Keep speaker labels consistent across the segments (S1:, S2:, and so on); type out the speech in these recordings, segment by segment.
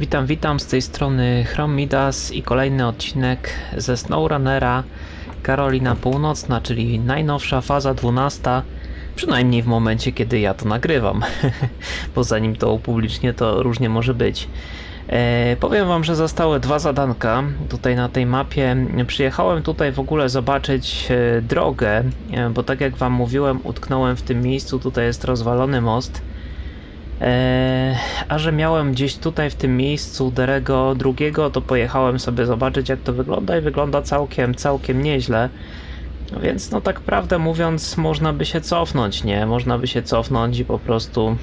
S1: Witam, witam z tej strony Chrom Midas i kolejny odcinek ze SnowRunnera Karolina Północna, czyli najnowsza faza 12, przynajmniej w momencie kiedy ja to nagrywam, bo zanim to upublicznię to różnie może być. E, powiem wam, że zostały dwa zadanka tutaj na tej mapie. Przyjechałem tutaj w ogóle zobaczyć e, drogę, e, bo tak jak wam mówiłem, utknąłem w tym miejscu, tutaj jest rozwalony most. Eee, a że miałem gdzieś tutaj w tym miejscu Derego drugiego, to pojechałem sobie zobaczyć jak to wygląda i wygląda całkiem, całkiem nieźle. No Więc no tak prawdę mówiąc można by się cofnąć, nie? Można by się cofnąć i po prostu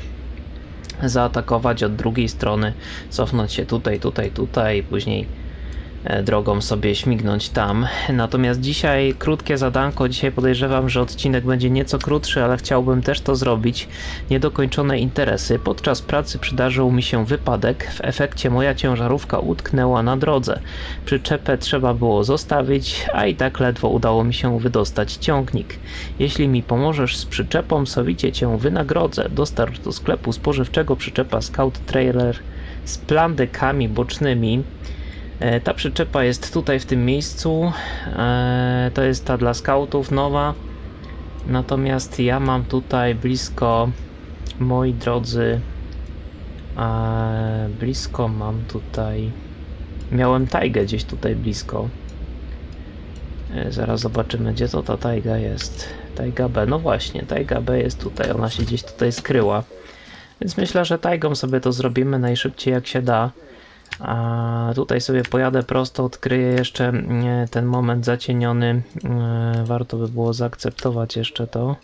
S1: zaatakować od drugiej strony, cofnąć się tutaj, tutaj, tutaj i później e, drogą sobie śmignąć tam. Natomiast dzisiaj krótkie zadanko, dzisiaj podejrzewam, że odcinek będzie nieco krótszy, ale chciałbym też to zrobić. Niedokończone interesy. Podczas pracy przydarzył mi się wypadek, w efekcie moja ciężarówka utknęła na drodze. Przyczepę trzeba było zostawić, a i tak ledwo udało mi się wydostać ciągnik. Jeśli mi pomożesz z przyczepą, sowicie cię wynagrodzę. Dostarcz do sklepu spożywczego przyczepa Scout Trailer z plandekami bocznymi. E, Ta przyczepa jest tutaj w tym miejscu. E, To jest ta dla skautów nowa. Natomiast ja mam tutaj blisko, moi drodzy, e, blisko mam tutaj. Miałem tajgę gdzieś tutaj blisko. Zaraz zobaczymy, gdzie to ta tajga jest. Tajga B, no właśnie, tajga B jest tutaj, ona się gdzieś tutaj skryła. Więc myślę, że tajgą sobie to zrobimy najszybciej jak się da. A tutaj sobie pojadę prosto, odkryję jeszcze mm, ten moment zacieniony. Mm, Warto by było zaakceptować jeszcze to.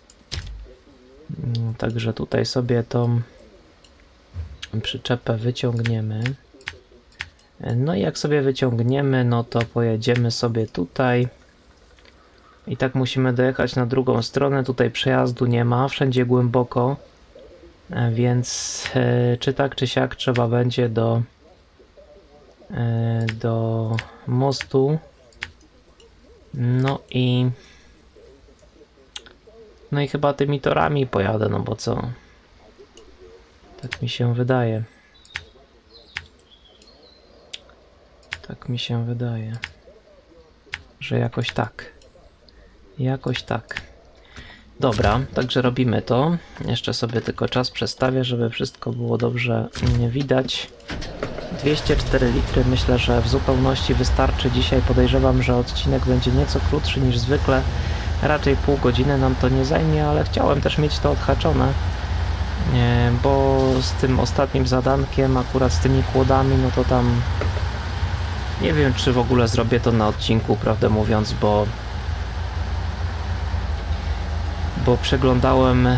S1: Mm, Także tutaj sobie tą przyczepę wyciągniemy. No i jak sobie wyciągniemy, no to pojedziemy sobie tutaj. I tak musimy dojechać na drugą stronę. Tutaj przejazdu nie ma, wszędzie głęboko. E, Więc e, czy tak, czy siak trzeba będzie do e, do mostu. No i no i chyba tymi torami pojadę, no bo co? Tak mi się wydaje. Tak mi się wydaje. Że jakoś tak. Jakoś tak. Dobra, także robimy to. Jeszcze sobie tylko czas przestawię, żeby wszystko było dobrze widać. 204 litry myślę, że w zupełności wystarczy. Dzisiaj podejrzewam, że odcinek będzie nieco krótszy niż zwykle. Raczej pół godziny nam to nie zajmie, ale chciałem też mieć to odhaczone. Bo z tym ostatnim zadankiem, akurat z tymi kłodami, no to tam nie wiem, czy w ogóle zrobię to na odcinku, prawdę mówiąc, bo bo przeglądałem e,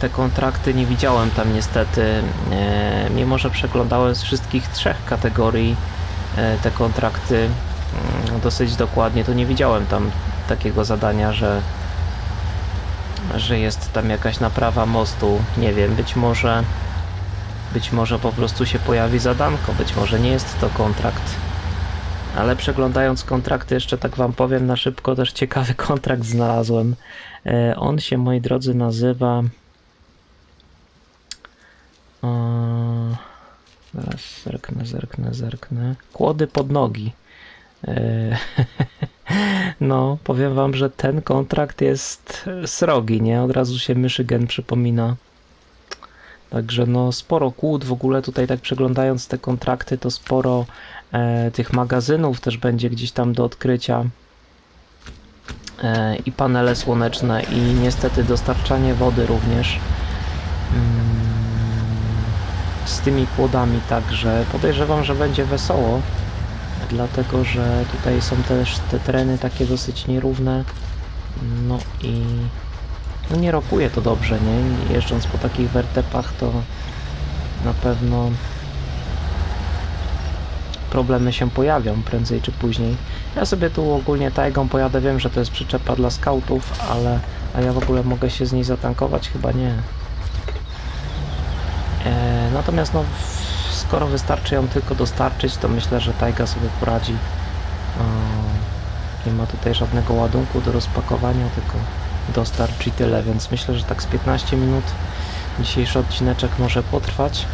S1: te kontrakty, nie widziałem tam niestety, e, mimo że przeglądałem z wszystkich trzech kategorii e, te kontrakty mm, dosyć dokładnie, to nie widziałem tam takiego zadania, że że jest tam jakaś naprawa mostu. Nie wiem, być może być może po prostu się pojawi zadanko, być może nie jest to kontrakt. Ale przeglądając kontrakty, jeszcze tak wam powiem na szybko, też ciekawy kontrakt znalazłem. E, On się, moi drodzy, nazywa. E, Zaraz zerknę, zerknę, zerknę. Kłody pod nogi. E, No, powiem wam, że ten kontrakt jest srogi, nie? Od razu się Michigan przypomina. Także no sporo kłód w ogóle tutaj tak przeglądając te kontrakty to sporo e, tych magazynów też będzie gdzieś tam do odkrycia. E, i panele słoneczne i niestety dostarczanie wody również mm, z tymi kłodami także podejrzewam, że będzie wesoło dlatego, że tutaj są też te tereny takie dosyć nierówne. No i no nie rokuje to dobrze, nie? Jeżdżąc po takich wertepach to na pewno problemy się pojawią prędzej czy później. Ja sobie tu ogólnie tajgą pojadę, wiem, że to jest przyczepa dla skautów, ale a ja w ogóle mogę się z niej zatankować? Chyba nie. E, natomiast no, skoro wystarczy ją tylko dostarczyć, to myślę, że tajga sobie poradzi. O, nie ma tutaj żadnego ładunku do rozpakowania, tylko dostarcz i tyle, więc myślę, że tak z 15 minut dzisiejszy odcineczek może potrwać.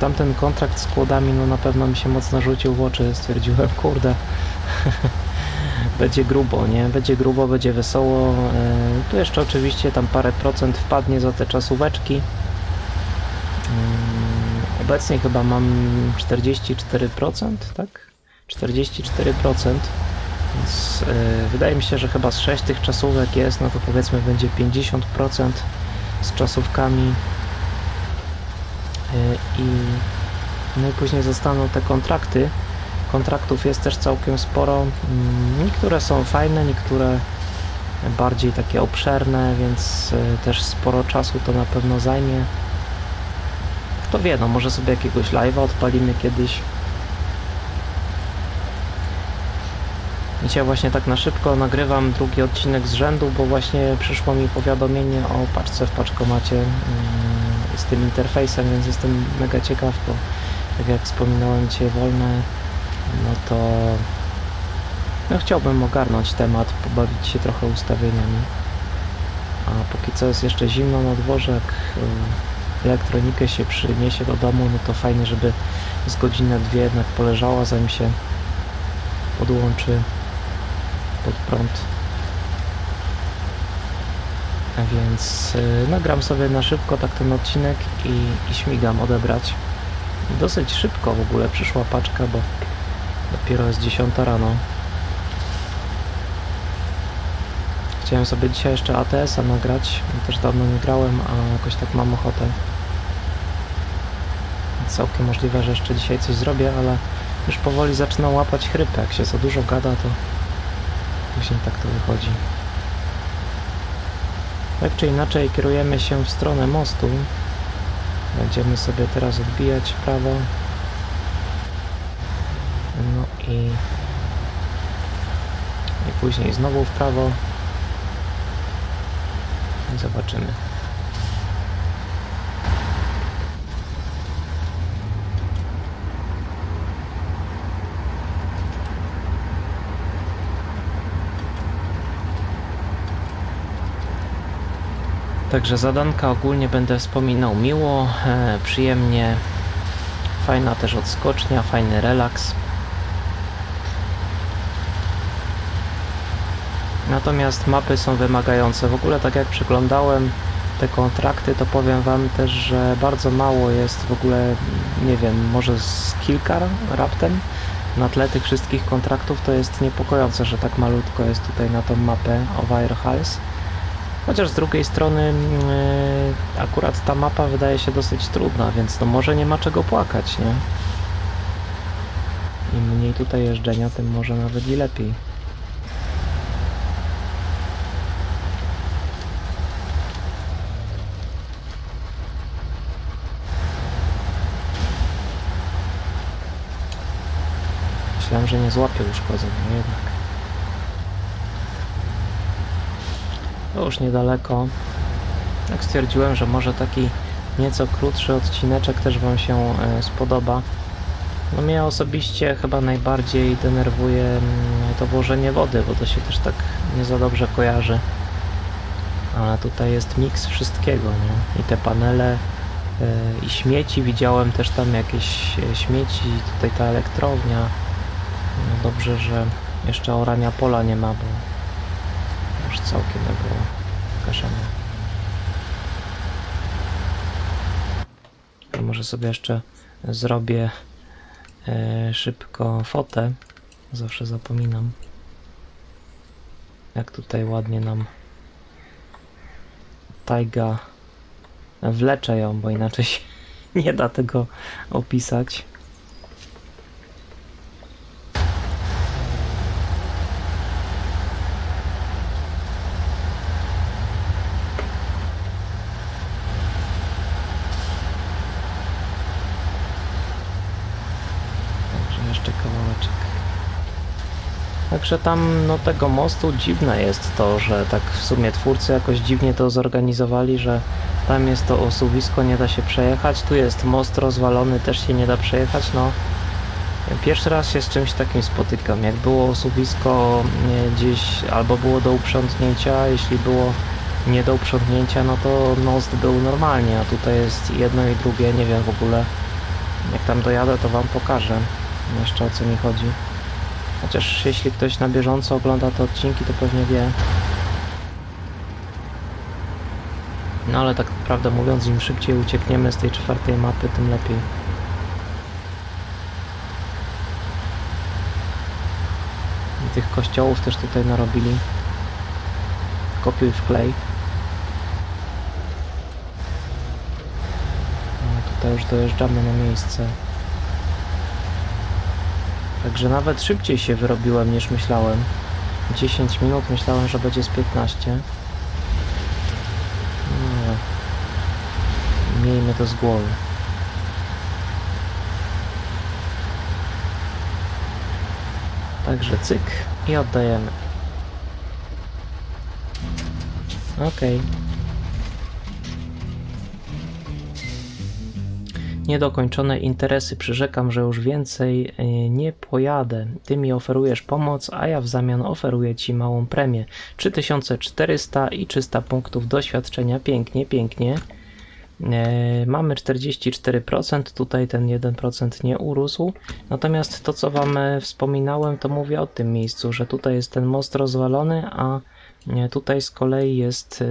S1: Tamten kontrakt z kłodami, no na pewno mi się mocno rzucił w oczy. Stwierdziłem, kurde, będzie grubo, nie? Będzie grubo, będzie wesoło. E, tu jeszcze oczywiście tam parę procent wpadnie za te czasóweczki. Mm, Obecnie chyba mam 44%, tak? 44%. Więc e, wydaje mi się, że chyba z 6 tych czasówek jest, no to powiedzmy będzie 50% z czasówkami. E, I no i później zostaną te kontrakty. Kontraktów jest też całkiem sporo. Mm, Niektóre są fajne, niektóre bardziej takie obszerne, więc e, też sporo czasu to na pewno zajmie. Kto wie, no może sobie jakiegoś live'a odpalimy kiedyś. Dzisiaj właśnie tak na szybko nagrywam drugi odcinek z rzędu, bo właśnie przyszło mi powiadomienie o paczce w paczkomacie mm, z tym interfejsem, więc jestem mega ciekaw, bo tak jak wspominałem dzisiaj wolne, no to no chciałbym ogarnąć temat, pobawić się trochę ustawieniami. A póki co jest jeszcze zimno na dworze, y, elektronikę się przyniesie do domu, no to fajnie, żeby z godzinę, dwie jednak poleżała, zanim się podłączy pod prąd. A więc y, nagram sobie na szybko tak ten odcinek i, i śmigam odebrać. Dosyć szybko w ogóle przyszła paczka, bo dopiero jest 10 rano. Chciałem sobie dzisiaj jeszcze ATS-a nagrać, też dawno nie grałem, a jakoś tak mam ochotę. Całkiem możliwe, że jeszcze dzisiaj coś zrobię, ale już powoli zaczyna łapać chrypę. Jak się za dużo gada, to później tak to wychodzi. Tak czy inaczej kierujemy się w stronę mostu. Będziemy sobie teraz odbijać w prawo. No i, i później znowu w prawo. I zobaczymy. Także zadanka ogólnie będę wspominał miło, e, przyjemnie. Fajna też odskocznia, fajny relaks. Natomiast mapy są wymagające. W ogóle tak jak przeglądałem te kontrakty, to powiem Wam też, że bardzo mało jest w ogóle, nie wiem, może z kilka raptem na tle tych wszystkich kontraktów to jest niepokojące, że tak malutko jest tutaj na tą mapę Overhals. Chociaż z drugiej strony yy, akurat ta mapa wydaje się dosyć trudna, więc no może nie ma czego płakać, nie? Im mniej tutaj jeżdżenia, tym może nawet i lepiej. Myślałem, że nie złapię uszkodzeń, no jednak. Już niedaleko. Tak stwierdziłem, że może taki nieco krótszy odcineczek też Wam się e, spodoba. No mnie osobiście chyba najbardziej denerwuje mm, to włożenie wody, bo to się też tak nie za dobrze kojarzy. Ale tutaj jest miks wszystkiego, nie? I te panele, e, i śmieci. Widziałem też tam jakieś e, śmieci, tutaj ta elektrownia. No dobrze, że jeszcze orania pola nie ma, bo już całkiem by było może sobie jeszcze zrobię e, szybko fotę. Zawsze zapominam. Jak tutaj ładnie nam tajga wlecze ją, bo inaczej się nie da tego opisać. Także jeszcze kawałeczek. Także tam no tego mostu dziwne jest to, że tak w sumie twórcy jakoś dziwnie to zorganizowali, że tam jest to osuwisko, nie da się przejechać, tu jest most rozwalony, też się nie da przejechać, no. Pierwszy raz się z czymś takim spotykam, jak było osuwisko gdzieś albo było do uprzątnięcia, jeśli było nie do uprzątnięcia, no to most był normalnie, a tutaj jest jedno i drugie, nie wiem w ogóle Jak tam dojadę, to wam pokażę. Jeszcze o co mi chodzi. Chociaż jeśli ktoś na bieżąco ogląda te odcinki, to pewnie wie. No ale tak prawdę mówiąc, im szybciej uciekniemy z tej czwartej mapy, tym lepiej. I tych kościołów też tutaj narobili. Kopiuj w klej. No, tutaj już dojeżdżamy na miejsce. Także nawet szybciej się wyrobiłem niż myślałem. 10 minut myślałem, że będzie z 15. No, miejmy to z głowy. Także cyk i oddajemy. Okej. Niedokończone interesy. Przyrzekam, że już więcej y, nie pojadę. Ty mi oferujesz pomoc, a ja w zamian oferuję ci małą premię. 3400 i 300 punktów doświadczenia. Pięknie, pięknie. E, Mamy 44%, tutaj ten 1% nie urósł. Natomiast to, co Wam e, wspominałem, to mówię o tym miejscu, że tutaj jest ten most rozwalony, a e, tutaj z kolei jest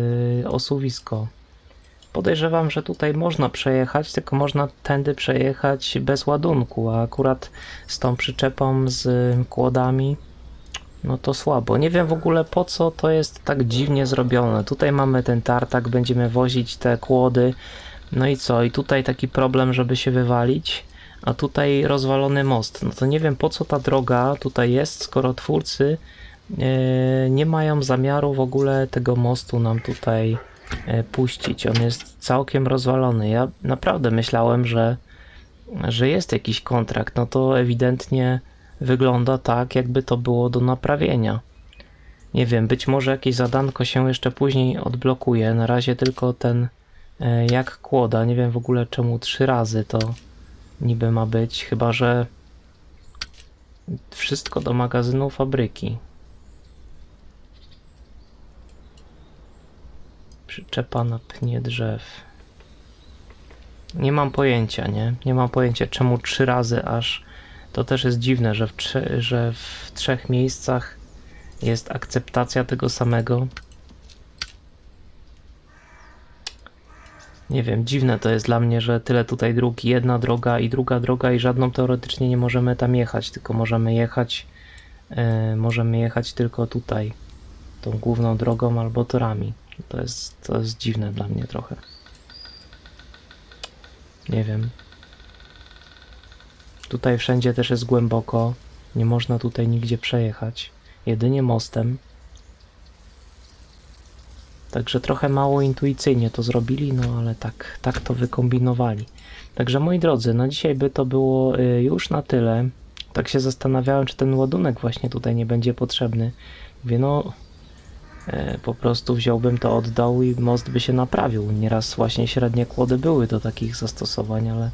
S1: e, osuwisko. Podejrzewam, że tutaj można przejechać, tylko można tędy przejechać bez ładunku, a akurat z tą przyczepą z kłodami, no to słabo. Nie wiem w ogóle po co to jest tak dziwnie zrobione. Tutaj mamy ten tartak, będziemy wozić te kłody. No i co? I tutaj taki problem, żeby się wywalić, a tutaj rozwalony most. No to nie wiem po co ta droga tutaj jest, skoro twórcy e, nie mają zamiaru w ogóle tego mostu nam tutaj puścić. On jest całkiem rozwalony. Ja naprawdę myślałem, że, że jest jakiś kontrakt. No to ewidentnie wygląda tak, jakby to było do naprawienia. Nie wiem, być może jakieś zadanko się jeszcze później odblokuje. Na razie tylko ten e, jak kłoda. Nie wiem w ogóle czemu trzy razy to niby ma być, chyba że wszystko do magazynu fabryki. Przyczepa na pnie drzew. Nie mam pojęcia, nie? Nie mam pojęcia czemu trzy razy aż. To też jest dziwne, że w, że w trzech miejscach jest akceptacja tego samego. Nie wiem, dziwne to jest dla mnie, że tyle tutaj dróg, jedna droga i druga droga i żadną teoretycznie nie możemy tam jechać, tylko możemy jechać e, możemy jechać tylko tutaj, tą główną drogą albo torami. To jest, to jest dziwne dla mnie trochę. Nie wiem. Tutaj wszędzie też jest głęboko. Nie można tutaj nigdzie przejechać. Jedynie mostem. Także trochę mało intuicyjnie to zrobili, no ale tak, tak to wykombinowali. Także moi drodzy, na dzisiaj by to było y, już na tyle. Tak się zastanawiałem, czy ten ładunek właśnie tutaj nie będzie potrzebny. Mówię, no po prostu wziąłbym to oddał i most by się naprawił. Nieraz właśnie średnie kłody były do takich zastosowań, ale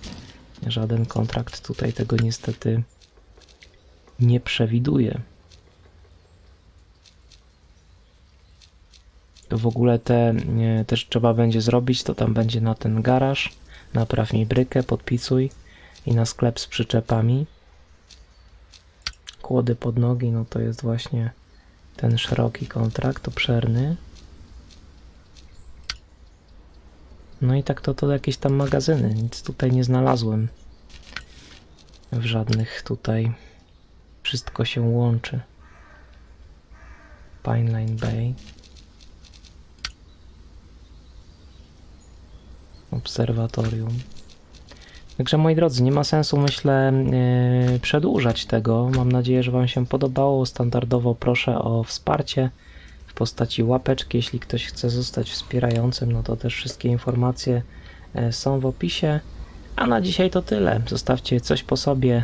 S1: żaden kontrakt tutaj tego niestety nie przewiduje. To w ogóle te nie, też trzeba będzie zrobić, to tam będzie na ten garaż. Napraw mi brykę, podpisuj i na sklep z przyczepami. Kłody pod nogi, no to jest właśnie ten szeroki kontrakt, obszerny. No i tak to, to jakieś tam magazyny, nic tutaj nie znalazłem. W żadnych tutaj. Wszystko się łączy. Pineline Bay. Obserwatorium. Także moi drodzy, nie ma sensu myślę yy, przedłużać tego. Mam nadzieję, że Wam się podobało. Standardowo proszę o wsparcie w postaci łapeczki. Jeśli ktoś chce zostać wspierającym, no to też wszystkie informacje e, są w opisie. A na dzisiaj to tyle. Zostawcie coś po sobie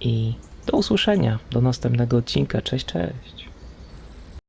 S1: i do usłyszenia. Do następnego odcinka. Cześć, cześć.